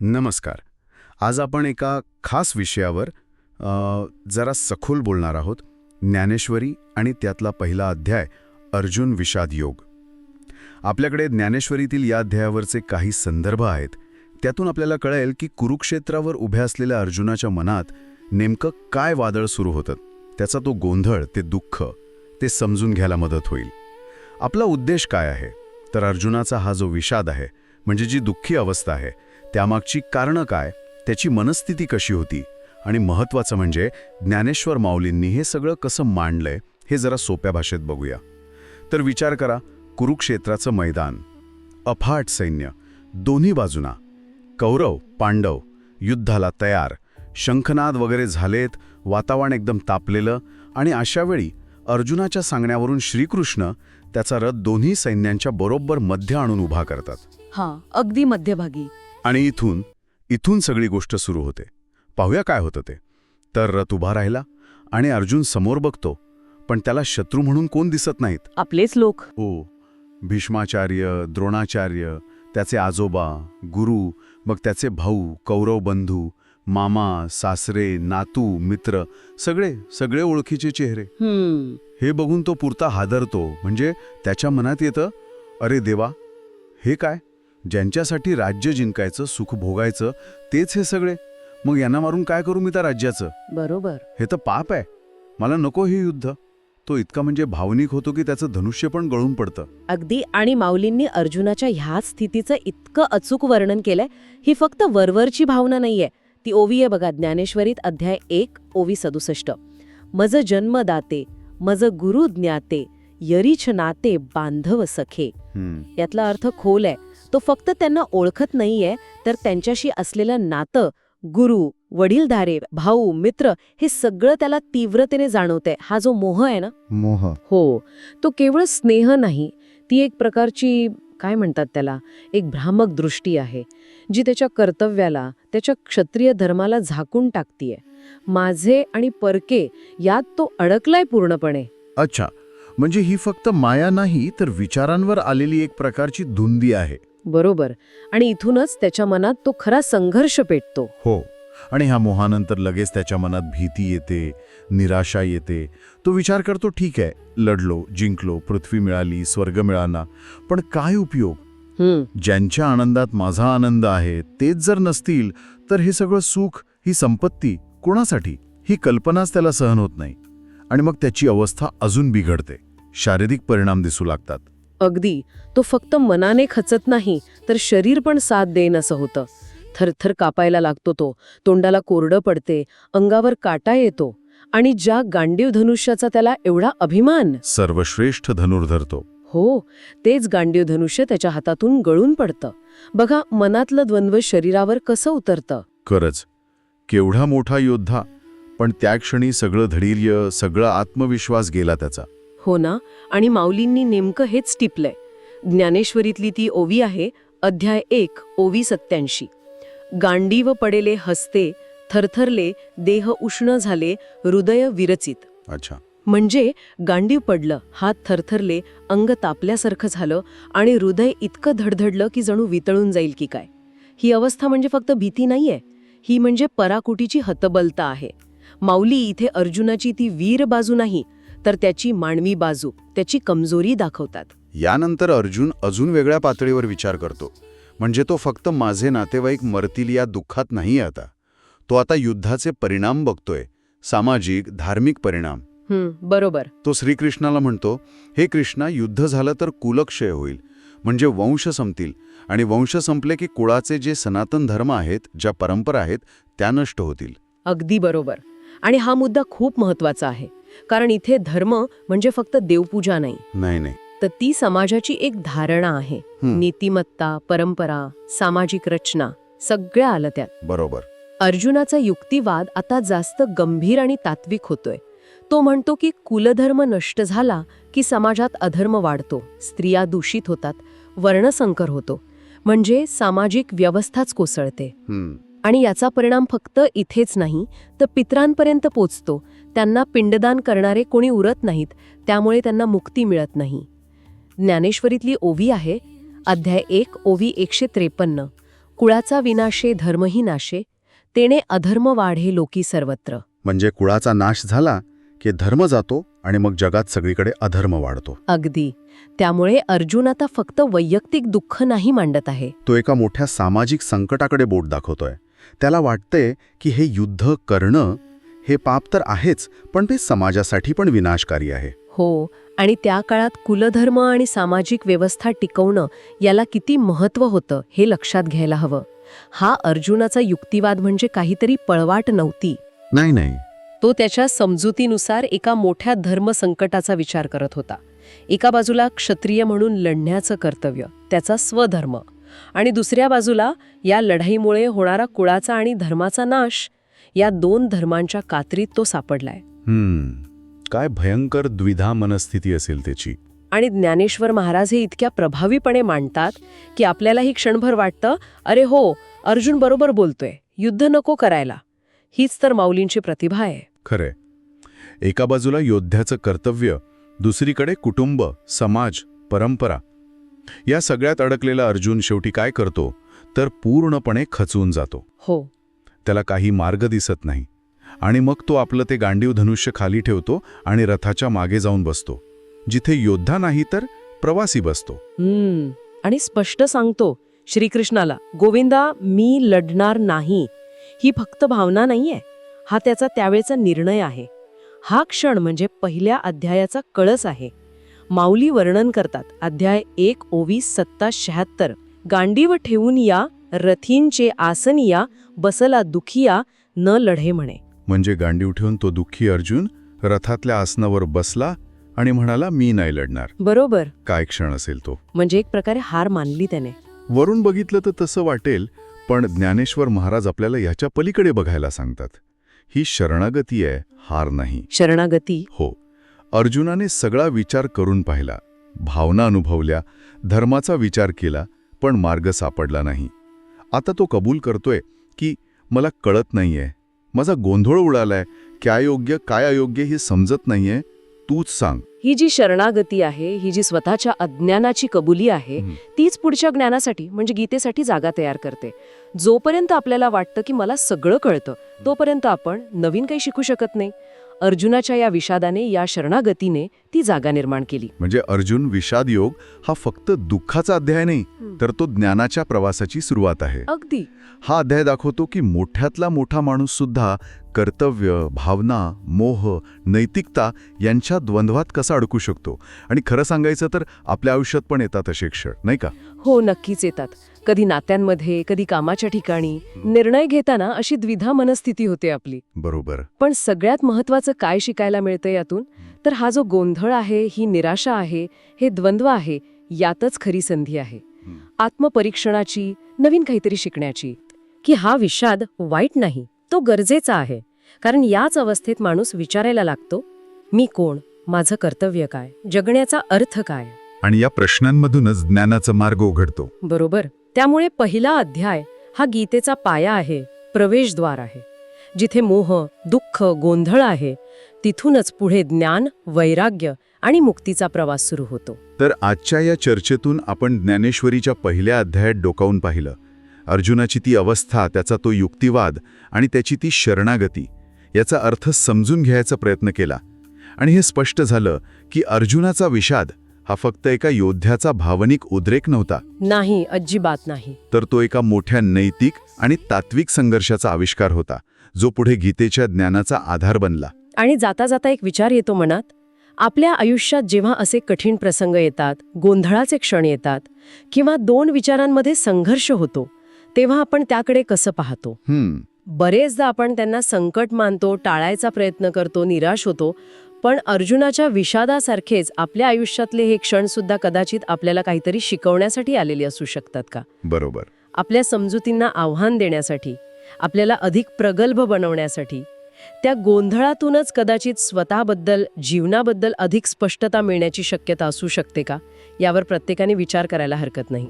नमस्कार. आज आपण एका खास विषयावर जरा सखोल बोलणार आहोत. ज्ञानेश्वरी आणि त्यातला पहिला अध्याय अर्जुन विषाद योग. आपल्याकडे ज्ञानेश्वरीतील या अध्यायावरचे काही संदर्भ आहेत. त्यातून आपल्याला कळेल की कुरुक्षेत्रावर उभ्या असलेल्या अर्जुनाच्या मनात नेमकं काय वादळ सुरू होतं. त्याचा तो गोंधळ ते दुःख ते समजून घ्यायला मदत होईल. आपला उद्देश काय आहे? तर अर्जुनाचा हा जो विषाद आहे म्हणजे जी दुःखी अवस्था आहे त्यामागची कारणं काय त्याची मनस्थिती कशी होती आणि महत्त्वाचं म्हणजे ज्ञानेश्वर माऊलींनी हे सगळं कसं मांडलंय हे जरा सोप्या भाषेत बघूया. तर विचार करा कुरुक्षेत्राचं मैदान अफाट सैन्य दोन्ही बाजूना कौरव पांडव युद्धाला तयार शंखनाद वगैरे झालेत वातावरण एकदम तापलेलं आणि अशावेळी अर्जुनाच्या सांगण्यावरून श्रीकृष्ण त्याचा रथ दोन्ही सैन्यांच्या बरोबर मध्य आणून उभा करतात. हां अगदी मध्यभागी. आणि इथून इथून सगळी गोष्ट सुरू होते. पाहूया काय होतं ते. तर रथ उभा राहिला आणि अर्जुन समोर बघतो पण त्याला शत्रू म्हणून कोण दिसत नाहीत? आपलेच लोक. हो भीष्माचार्य द्रोणाचार्य त्याचे आजोबा गुरु मग त्याचे भाऊ कौरव बंधू मामा सासरे नातू मित्र सगळे सगळे ओळखीचे चेहरे. हम्म. हे बघून तो पुरता हादरतो. म्हणजे त्याच्या मनात येतं अरे देवा हे काय? ज्यांच्यासाठी राज्य जिंकायचं सुख भोगायचं तेच हे सगळे. मग यांना मारून काय करू मी त्या राज्याचं? बरोबर. हे तर पाप आहे. मला नको हे युद्ध. तो इतका म्हणजे भावनिक होतो की त्याचं धनुष्य पण गळून पडतं. अगदी आणि माऊलींनी अर्जुनाच्या ह्याच स्थितीचं इतकं अचूक वर्णन केलंय ही फक्त वरवरची भावना नाहीये. ती ओवी आहे बघा ज्ञानेश्वरीत अध्याय एक ओवी सदुसष्ट. मज जन्मदाते मज गुरु ज्ञाते यरीछ नाते बांधव सखे. यातला अर्थ खोल आहे. तो फक्त त्यांना ओळखत नाहीये तर त्यांच्याशी असलेलं नातं गुरु वडीलधारे भाऊ मित्र हे सगळं त्याला तीव्रतेने जाणवतंय. हा जो मोह आहे ना? मोह. हो. तो केवळ स्नेह नाही ती एक प्रकारची काय म्हणतात त्याला एक भ्रामक दृष्टी आहे जी त्याच्या कर्तव्याला त्याच्या क्षत्रिय धर्माला झाकून टाकतीये. माझे आणि परके यात तो अडकलाय पूर्णपणे. अच्छा. म्हणजे ही फक्त माया नाही तर विचारांवर आलेली एक प्रकारची धुंदी आहे. बरोबर. आणि इथूनच त्याच्या मनात तो खरा संघर्ष पेटतो. हो. आणि ह्या मोहानंतर लगेच त्याच्या मनात भीती येते निराशा येते. तो विचार करतो ठीक आहे लढलो जिंकलो पृथ्वी मिळाली स्वर्ग मिळाला. पण काय उपयोग? ज्यांच्या आनंदात माझा आनंद आहे तेच जर नसतील तर हे सगळं सुख ही संपत्ती कोणासाठी? ही कल्पनाच त्याला सहन होत नाही. आणि मग त्याची अवस्था अजून बिघडते. शारीरिक परिणाम दिसू लागतात. अगदी तो फक्त मनाने खचत नाही तर शरीर पण साथ देईन असं होतं. थरथर कापायला लागतो तो तोंडाला कोरडं पडते अंगावर काटा येतो आणि ज्या गांडीव धनुष्याचा त्याला एवढा अभिमान? सर्वश्रेष्ठ धनुर्धर तो. हो तेच गांडीव धनुष्य त्याच्या हातातून गळून पडतं. बघा मनातलं द्वंद्व शरीरावर कसं उतरतं? खरंच केवढा मोठा योद्धा पण त्या क्षणी सगळं धैर्य सगळा आत्मविश्वास गेला त्याचा. हो ना? आणि माऊलींनी नेमकं हेच टिपलंय. ज्ञानेश्वरीतली ती ओवी आहे अध्याय एक ओवी सत्याऐंशी गांडीव पडेले हसते थरथरले देह उष्ण झाले हृदय विरचित. अच्छा. म्हणजे गांडीव पडलं हात थरथरले अंग तापल्यासारखं झालं आणि हृदय इतकं धडधडलं की जणू वितळून जाईल की काय. ही अवस्था म्हणजे फक्त भीती नाहीये. ही म्हणजे पराकुटीची हतबलता आहे. माऊली इथे अर्जुनाची ती वीर बाजू नाही तर त्याची मानवी बाजू त्याची कमजोरी दाखवतात. यानंतर अर्जुन अजून वेगळ्या पातळीवर विचार करतो. म्हणजे तो फक्त माझे नातेवाईक मरतील या दुःखात नाही आता. तो आता युद्धाचे परिणाम बघतोय. सामाजिक धार्मिक परिणाम. बरोबर. तो श्रीकृष्णाला म्हणतो हे कृष्णा युद्ध झालं तर कुलक्षय होईल. म्हणजे वंश संपतील. आणि वंश संपले की कुळाचे जे सनातन धर्म आहेत ज्या परंपरा आहेत त्या नष्ट होतील. अगदी बरोबर. आणि हा मुद्दा खूप महत्त्वाचा आहे. कारण इथे धर्म म्हणजे फक्त देवपूजा नाही. नाही नाही. तर ती समाजाची एक धारणा आहे. नीतिमत्ता परंपरा सामाजिक रचना सगळ्या आलं त्यात. बरोबर. अर्जुनाचा युक्तिवाद आता जास्त गंभीर आणि तात्विक होतोय. तो म्हणतो की कुलधर्म नष्ट झाला की समाजात अधर्म वाढतो. स्त्रिया दूषित होतात वर्णसंकर होतो. म्हणजे सामाजिक व्यवस्थाच कोसळते. आणि याचा परिणाम फक्त इथेच नाही तर पित्रांपर्यंत पोचतो. त्यांना पिंडदान करणारे कोणी उरत नाहीत त्यामुळे त्यांना मुक्ती मिळत नाही. ज्ञानेश्वरीतली ओवी आहे अध्याय एक ओवी एकशे त्रेपन्न. कुळाचा विनाशे धर्मही नाशे तेने अधर्म वाढे लोकी सर्वत्र. म्हणजे कुळाचा नाश झाला की धर्म जातो आणि मग जगात सगळीकडे अधर्म वाढतो. अगदी. त्यामुळे अर्जुन आता फक्त वैयक्तिक दुःख नाही मांडत आहे. तो एका मोठ्या सामाजिक संकटाकडे बोट दाखवतोय. त्याला वाटतंय की हे युद्ध करणं हे पाप तर आहेच पण ते समाजासाठी पण विनाशकारी आहे. हो आणि त्या काळात कुलधर्म आणि सामाजिक व्यवस्था टिकवणं याला किती महत्त्व होतं हे लक्षात घ्यायला हवं. हा अर्जुनाचा युक्तिवाद म्हणजे काहीतरी पळवाट नव्हती. नाही नाही. तो त्याच्या समजुतीनुसार एका मोठ्या धर्मसंकटाचा विचार करत होता. एका बाजूला क्षत्रिय म्हणून लढण्याचं कर्तव्य त्याचा स्वधर्म आणि दुसऱ्या बाजूला या लढाईमुळे होणारा कुळाचा आणि धर्माचा नाश या दोन धर्मांच्या कात्रीत तो सापडलाय. हम्म. काय भयंकर द्विधा मनस्थिती असेल त्याची. आणि ज्ञानेश्वर महाराज हे इतक्या प्रभावीपणे मांडतात की आपल्यालाही क्षणभर वाटतं अरे हो अर्जुन बरोबर बोलतोय युद्ध नको करायला. हीच तर माऊलींची प्रतिभा आहे. खरे एका बाजूला योद्ध्याचं कर्तव्य दुसरीकडे कुटुंब समाज परंपरा. या सगळ्यात अडकलेला अर्जुन शेवटी काय करतो? तर पूर्णपणे खचून जातो. हो. त्याला काही मार्ग दिसत नाही. आणि मग तो आपलं ते गांडीव धनुष्य खाली ठेवतो आणि रथाच्या मागे जाऊन बसतो. जिथे योद्धा नाही तर प्रवासी बसतो. आणि स्पष्ट सांगतो श्रीकृष्णाला गोविंदा मी लढणार नाही. ही फक्त भावना नाहीये. हा त्याचा त्यावेळचा निर्णय आहे. हा क्षण म्हणजे पहिल्या अध्यायाचा कळस आहे. माऊली वर्णन करतात अध्याय एक ओवीस सत्ता शहात्तर गांडीव ठेवून या रथींचे आसन या बसला दुखिया न लढे म्हणे. म्हणजे गांडीव ठेवून तो दुःखी अर्जुन रथातल्या आसनावर बसला आणि म्हणाला मी नाही लढणार. बरोबर. काय क्षण असेल तो. म्हणजे एक प्रकारे हार मानली त्याने. वरून बघितलं तर तसं वाटेल पण ज्ञानेश्वर महाराज आपल्याला याच्या पलीकडे बघायला सांगतात. ही शरणागती आहे हार नाही. शरणागती? हो. अर्जुनाने सगळा विचार करून पाहिला. भावना अनुभवल्या धर्माचा विचार केला पण मार्ग सापडला नाही. आता तो कबूल करतोय की मला कळत नाहीये. माझा गोंधळ उडालाय. काय योग्य काय अयोग्य हे समजत नाहीये. तूच सांग. ही जी शरणागती आहे ही जी स्वतःच्या अज्ञानाची कबुली आहे. तीच पुढच्या ज्ञानासाठी म्हणजे गीतेसाठी जागा तयार करते. जोपर्यंत आपल्याला वाटतं की मला सगळं कळतं तोपर्यंत आपण नवीन काही शिकू शकत नाही. अर्जुनाच्या या विषादाने या शरणागतीने ती जागा निर्माण केली. म्हणजे अर्जुन विषाद योग हा फक्त दुःखाचा अध्याय नाही. तर तो ज्ञानाच्या प्रवासाची सुरुवात आहे. अगदी. हा अध्याय दाखवतो की मोठ्यातला मोठा माणूस सुद्धा कर्तव्य भावना मोह नैतिकता यांच्या द्वंद्वात कसा अडकू शकतो? आणि खरं सांगायचं तर आपल्या आयुष्यात पण येतात असे क्षण नाही का? हो नक्कीच येतात. कधी नात्यांमध्ये कधी कामाच्या ठिकाणी निर्णय घेताना अशी द्विधा मनस्थिती होते आपली. बरोबर. पण सगळ्यात महत्वाचं काय शिकायला मिळतं यातून? तर हा जो गोंधळ आहे ही निराशा आहे हे द्वंद्व आहे यातच खरी संधी आहे. आत्मपरीक्षणाची नवीन काहीतरी शिकण्याची. की हा विषाद वाईट नाही तो गरजेचा आहे. कारण याच अवस्थेत माणूस विचारायला लागतो मी कोण? माझं कर्तव्य काय? जगण्याचा अर्थ काय? आणि या प्रश्नांमधूनच ज्ञानाचा मार्ग उघडतो. बरोबर. त्यामुळे पहिला अध्याय हा गीतेचा पाया आहे प्रवेशद्वार आहे. जिथे मोह दुःख गोंधळ आहे तिथूनच पुढे ज्ञान वैराग्य आणि मुक्तीचा प्रवास सुरू होतो. तर आजच्या या चर्चेतून आपण ज्ञानेश्वरीच्या पहिल्या अध्यायात डोकावून पाहिलं. अर्जुनाची ती अवस्था त्याचा तो युक्तिवाद आणि त्याची ती शरणागती याचा अर्थ समजून घ्यायचा प्रयत्न केला. आणि हे स्पष्ट झालं की अर्जुनाचा विषाद हा फक्त एका योद्ध्याचा भावनिक उद्रेक नव्हता. नाही अजिबात नाही. तर तो एका मोठ्या नैतिक आणि तात्विक संघर्षाचा आविष्कार होता जो पुढे गीतेच्या ज्ञानाचा आधार बनला. आणि जाता जाता एक विचार येतो मनात आपल्या आयुष्यात जेव्हा असे कठीण प्रसंग येतात गोंधळाचे क्षण येतात किंवा दोन विचारांमध्ये संघर्ष होतो तेव्हा आपण त्याकडे कसं पाहतो? हम्म. बरेचदा आपण त्यांना संकट मानतो टाळायचा प्रयत्न करतो निराश होतो पण अर्जुनाच्या विषादासारखेच आपल्या आयुष्यातले हे क्षण सुद्धा कदाचित आपल्याला काहीतरी शिकवण्यासाठी आलेले असू शकतात का? बरोबर. आपल्या समजुतींना आव्हान देण्यासाठी आपल्याला अधिक प्रगल्भ बनवण्यासाठी त्या गोंधळातूनच कदाचित स्वतःबद्दल जीवनाबद्दल अधिक स्पष्टता मिळण्याची शक्यता असू शकते का? यावर प्रत्येकाने विचार करायला हरकत नाही.